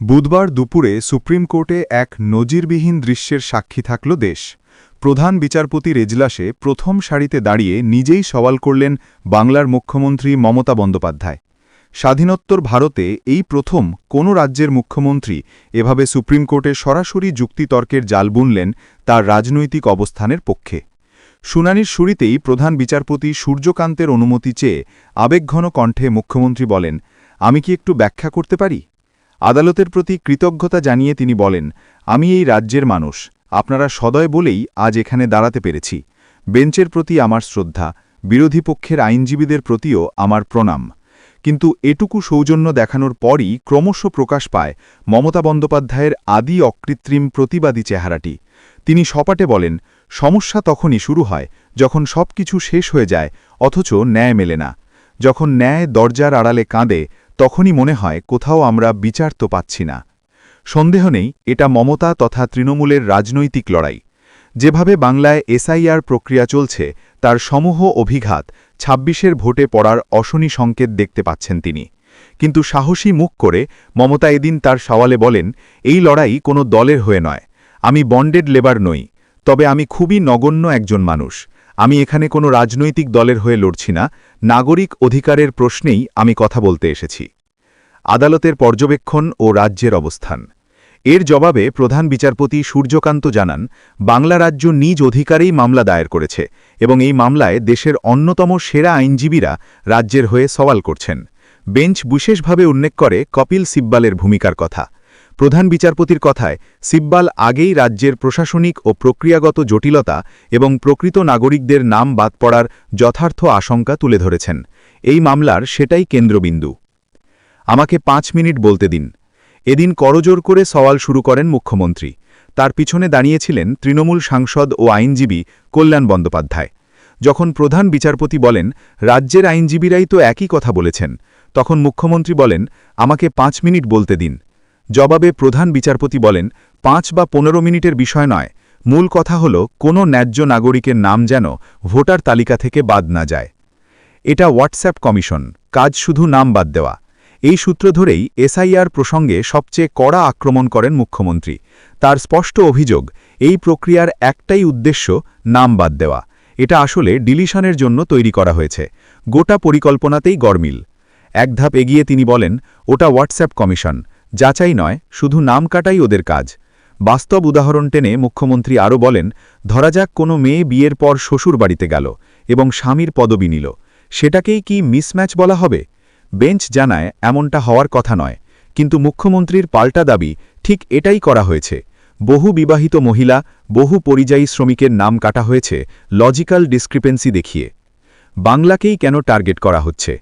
বুধবার দুপুরে সুপ্রিম কোর্টে এক নজিরবিহীন দৃশ্যের সাক্ষী থাকল দেশ। প্রধান বিচারপতির এজলাসে প্রথম সারিতে দাঁড়িয়ে নিজেই সওয়াল করলেন বাংলার মুখ্যমন্ত্রী মমতা বন্দ্যোপাধ্যায়। স্বাধীনোত্তর ভারতে এই প্রথম কোনো রাজ্যের মুখ্যমন্ত্রী এভাবে সুপ্রিম কোর্টে সরাসরি যুক্তিতর্কের জাল বুনলেন তার রাজনৈতিক অবস্থানের পক্ষে। শুনানির শুরুতেই প্রধান বিচারপতি সূর্যকান্তের অনুমতি চেয়ে আবেগঘন কণ্ঠে মুখ্যমন্ত্রী বলেন, আমি কি একটু ব্যাখ্যা করতে পারি? আদালতের প্রতি কৃতজ্ঞতা জানিয়ে তিনি বলেন, আমি এই রাজ্যের মানুষ। আপনারা সদয় বলেই আজ এখানে দাঁড়াতে পেরেছি। বেঞ্চের প্রতি আমার শ্রদ্ধা, বিরোধী পক্ষের আইনজীবীদের প্রতিও আমার প্রণাম। কিন্তু এটুকু সৌজন্য দেখানোর পরই ক্রমশ প্রকাশ পায় মমতা বন্দ্যোপাধ্যায়ের আদি অকৃত্রিম প্রতিবাদী চেহারাটি। তিনি সপাটে বলেন, সমস্যা তখনই শুরু হয় যখন সবকিছু শেষ হয়ে যায়, অথচ ন্যায় মেলে না। যখন ন্যায় দরজার আড়ালে কাঁদে তখনই মনে হয় কোথাও আমরা বিচার তো পাচ্ছি না। সন্দেহ নেই, এটা মমতা তথা তৃণমূলের রাজনৈতিক লড়াই। যেভাবে বাংলায় এসআইআর প্রক্রিয়া চলছে, তার সমূহ অভিঘাত ছাব্বিশের ভোটে পড়ার অশনি সংকেত দেখতে পাচ্ছেন তিনি। কিন্তু সাহসী মুখ করে মমতা এদিন তার সওয়ালে বলেন, এই লড়াই কোনো দলের হয়ে নয়। আমি বন্ডেড লেবার নই। তবে আমি খুবই নগণ্য একজন মানুষ। আমি এখানে কোনো রাজনৈতিক দলের হয়ে লড়ছি না। নাগরিক অধিকারের প্রশ্নেই আমি কথা বলতে এসেছি। আদালতের পর্যবেক্ষণ ও রাজ্যের অবস্থান। এর জবাবে প্রধান বিচারপতি সূর্যকান্ত জানান, বাংলা রাজ্য নিজ অধিকারেই মামলা দায়ের করেছে এবং এই মামলায় দেশের অন্যতম সেরা আইনজীবীরা রাজ্যের হয়ে সওয়াল করছেন। বেঞ্চ বিশেষভাবে উল্লেখ করে কপিল সিব্বালের ভূমিকার কথা। প্রধান বিচারপতির কথায়, সিব্বাল আগেই রাজ্যের প্রশাসনিক ও প্রক্রিয়াগত জটিলতা এবং প্রকৃত নাগরিকদের নাম বাদ পড়ার যথার্থ আশঙ্কা তুলে ধরেছেন। এই মামলার সেটাই কেন্দ্রবিন্দু। আমাকে পাঁচ মিনিট বলতে দিন। এদিন করজোর করে সওয়াল শুরু করেন মুখ্যমন্ত্রী। তার পিছনে দাঁড়িয়েছিলেন তৃণমূল সাংসদ ও আইনজীবী কল্যাণ বন্দ্যোপাধ্যায়। যখন প্রধান বিচারপতি বলেন, রাজ্যের আইনজীবীরাই তো একই কথা বলেছেন তখন মুখ্যমন্ত্রী বলেন, আমাকে পাঁচ মিনিট বলতে দিন। জবাবে প্রধান বিচারপতি বলেন, পাঁচ বা পনেরো মিনিটের বিষয় নয়। মূল কথা হল, কোনো ন্যায্য নাগরিকের নাম যেন ভোটার তালিকা থেকে বাদ না যায়। এটা হোয়াটসঅ্যাপ কমিশন। কাজ শুধু নাম বাদ দেওয়া। এই সূত্র ধরেই এসআইআর প্রসঙ্গে সবচেয়ে কড়া আক্রমণ করেন মুখ্যমন্ত্রী। তার স্পষ্ট অভিযোগ, এই প্রক্রিয়ার একটাই উদ্দেশ্য নাম বাদ দেওয়া। এটা আসলে ডিলিশনের জন্য তৈরি করা হয়েছে। গোটা পরিকল্পনাতেই গরমিল এক ধাপ এগিয়ে তিনি বলেন, ওটা হোয়াটসঅ্যাপ কমিশন। যাচাই নয়, শুধু নাম কাটাই ওদের কাজ। বাস্তব উদাহরণ টেনে মুখ্যমন্ত্রী আরও বলেন, ধরা যাক কোনো মেয়ে বিয়ের পর শ্বশুর বাড়িতে গেল এবং স্বামীর পদবি নিল। সেটাকেই কি মিসম্যাচ বলা হবে? বেঞ্চ জানায়, এমনটা হওয়ার কথা নয়। কিন্তু মুখ্যমন্ত্রীর পাল্টা দাবি, ঠিক এটাই করা হয়েছে। বহু বিবাহিত মহিলা, বহু পরিযায়ী শ্রমিকের নাম কাটা হয়েছে, লজিক্যাল ডিসক্রিপেন্সি দেখিয়ে। বাংলাকেই কেন টার্গেট করা হচ্ছে?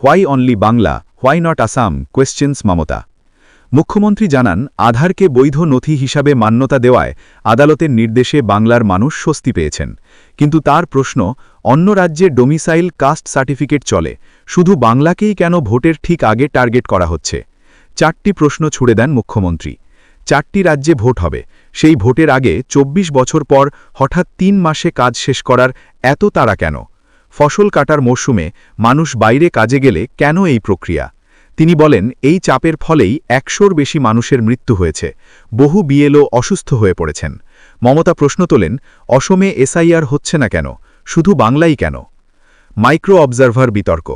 Why only Bangla, why not Assam? Questions Mamata. মুখ্যমন্ত্রী জানান, আধারকে বৈধ নথি হিসাবে মান্যতা দেওয়ায় আদালতের নির্দেশে বাংলার মানুষ স্বস্তি পেয়েছেন। কিন্তু তার প্রশ্ন অন্য রাজ্যে ডোমিসাইল কাস্ট সার্টিফিকেট চলে। শুধু বাংলাকেই কেন ভোটের ঠিক আগে টার্গেট করা হচ্ছে? চারটি প্রশ্ন ছুড়ে দেন মুখ্যমন্ত্রী। চারটি রাজ্যে ভোট হবে। সেই ভোটের আগে ২৪ বছর পর হঠাৎ তিন মাসে কাজ শেষ করার এত তাড়া কেন? ফসল কাটার মরশুমে মানুষ বাইরে কাজে গেলে কেন এই প্রক্রিয়া? তিনি বলেন, এই চাপের ফলেই একশোর বেশি মানুষের মৃত্যু হয়েছে। বহু বিএলও অসুস্থ হয়ে পড়েছেন। মমতা প্রশ্ন তোলেন, অসমে এসআইআর হচ্ছে না কেন? শুধু বাংলাই কেন? মাইক্রো অবজারভার বিতর্ক।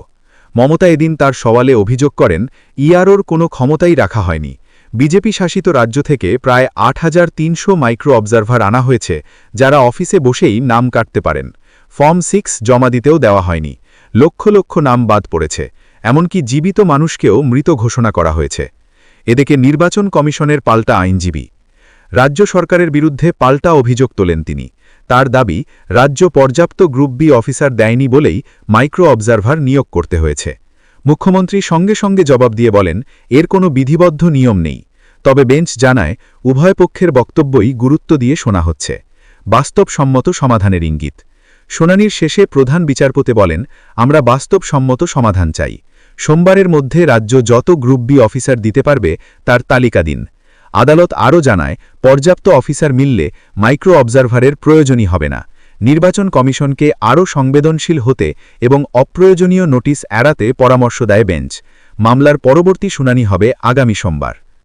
মমতা এদিন তার সওয়ালে অভিযোগ করেন, ইআরওর কোনো ক্ষমতাই রাখা হয়নি। বিজেপি শাসিত রাজ্য থেকে প্রায় আট হাজার তিনশো মাইক্রো অবজারভার আনা হয়েছে, যারা অফিসে বসেই নাম কাটতে পারেন। ফর্ম সিক্স জমা দিতেও দেওয়া হয়নি। লক্ষ লক্ষ নাম বাদ পড়েছে। এমনকি জীবিত মানুষকেও মৃত ঘোষণা করা হয়েছে। এদিকে নির্বাচন কমিশনের পাল্টা আইনজীবী। রাজ্য সরকারের বিরুদ্ধে পাল্টা অভিযোগ তোলেন তিনি। তার দাবি, রাজ্য পর্যাপ্ত গ্রুপ বি অফিসার দেয়নি বলেই মাইক্রো অবজারভার নিয়োগ করতে হয়েছে। মুখ্যমন্ত্রী সঙ্গে সঙ্গে জবাব দিয়ে বলেন, এর কোনো বিধিবদ্ধ নিয়ম নেই। তবে বেঞ্চ জানায়, উভয় পক্ষের বক্তব্যই গুরুত্ব দিয়ে শোনা হচ্ছে। বাস্তবসম্মত সমাধানের ইঙ্গিত। শুনানির শেষে প্রধান বিচারপতি বলেন, আমরা বাস্তবসম্মত সমাধান চাই। সোমবারের মধ্যে রাজ্য যত গ্রুপ বি অফিসার দিতে পারবে, তার তালিকা দিন। আদালত আরও জানায়, পর্যাপ্ত অফিসার মিললে মাইক্রো অবজারভারের প্রয়োজনই হবে না। নির্বাচন কমিশনকে আরও সংবেদনশীল হতে এবং অপ্রয়োজনীয় নোটিশ এড়াতে পরামর্শ দেয় বেঞ্চ। মামলার পরবর্তী শুনানি হবে আগামী সোমবার।